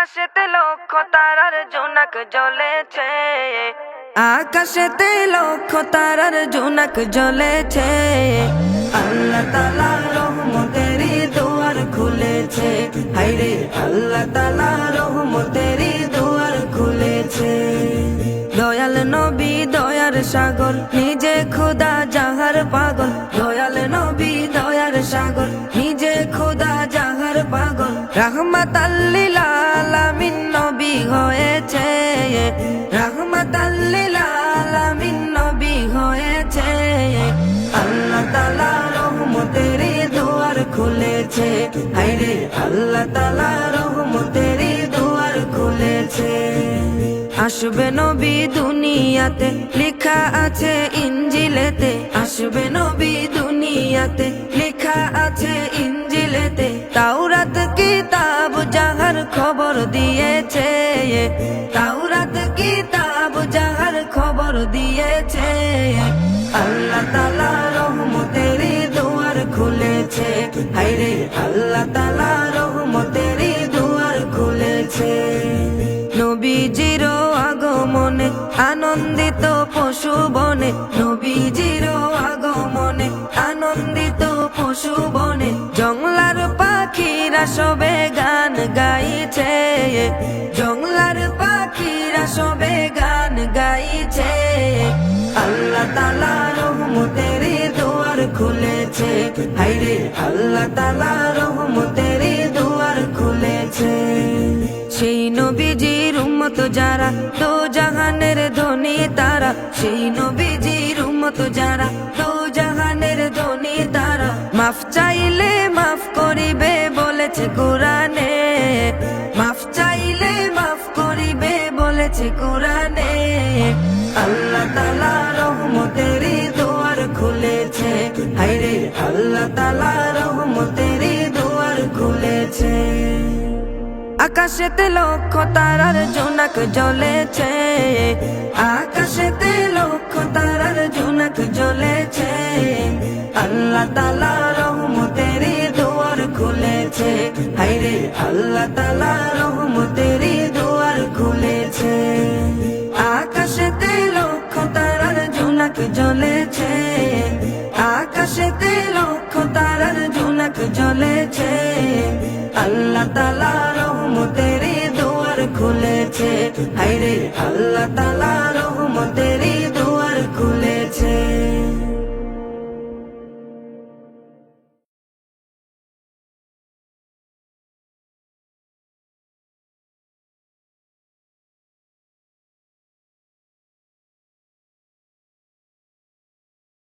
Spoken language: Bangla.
আকাশেতে লক্ষ তারার জোনাক জ্বলেছে। আকাশেতে লক্ষ তারার জোনাক জ্বলেছে। আল্লাহ তালা রহমতেরই দুয়ার খুলেছে। হাইরে আল্লাহ তালা রহমতেরই দুয়ার খুলেছে। দয়াল নবী, দয়ার সাগর, নিজে খোদা যাহার পাগল। দয়াল নবী, দয়ার সাগর, নিজে খোদা যাহার পাগল। রহমত আল্লিলামিন রহমত আল্লিলামিন নবী হয়েছে। আল্লাহ তালা রহমতের দুয়ার খুলেছে। হাইরে আল্লাহ তালা রহমতের দুয়ার খুলেছে। আসবে নবী দুনিয়াতে, লেখা আছে ইঞ্জিলেতে আসবে নবী দুনিয়াতে, লেখা আছে ইঞ্জিলেতে তাওরাত কিতাব যাহার খবর দিয়েছে। আল্লাহ তালা রহমতের দুয়ার খুলেছে। নবীজির আগমনে আনন্দিত পশু বনে, নবীজির আগমনে আনন্দিত পশু বনে, জংলার পাখিরা সবে গান গাইছে। জংলার পাখিরা সবে গান গাইছে। আল্লাহ তালা দুয়ার খুলেছে। হাইরে আল্লাহ তালা রহমতের দুয়ার খুলেছে। সেই নবীজির উম্মত যারা, তো জাহানের ধনী তারা। সেই নবীজির উম্মত যারা, তো জাহানের ধনী তারা। মাফ চাইলে মাফ করিবে বলেছে কোরআনে। মাফ চাইলে মাফ করিবে বলেছে কোরআনে। আল্লাহ তালা রহমতের দুয়ার খুলেছে। হাইরে আল্লাহ তালা রহমতের দুয়ার খুলেছে। আকাশেতে লক্ষ তারার জোনাক জ্বলেছে। আকাশেতে লক্ষ তারার জোনাক জ্বলেছে। আল্লাহ তালা রহমতের দুয়ার খুলেছে। হাইরে আল্লাহ তালা রহমতের দুয়ার খুলেছে। জ্বলেছে আকাশেতে লক্ষ তারার জোনাক জ্বলেছে আল্লাহ তালা রহমতের দুয়ার খুলেছে হাইরে আল্লাহ তালা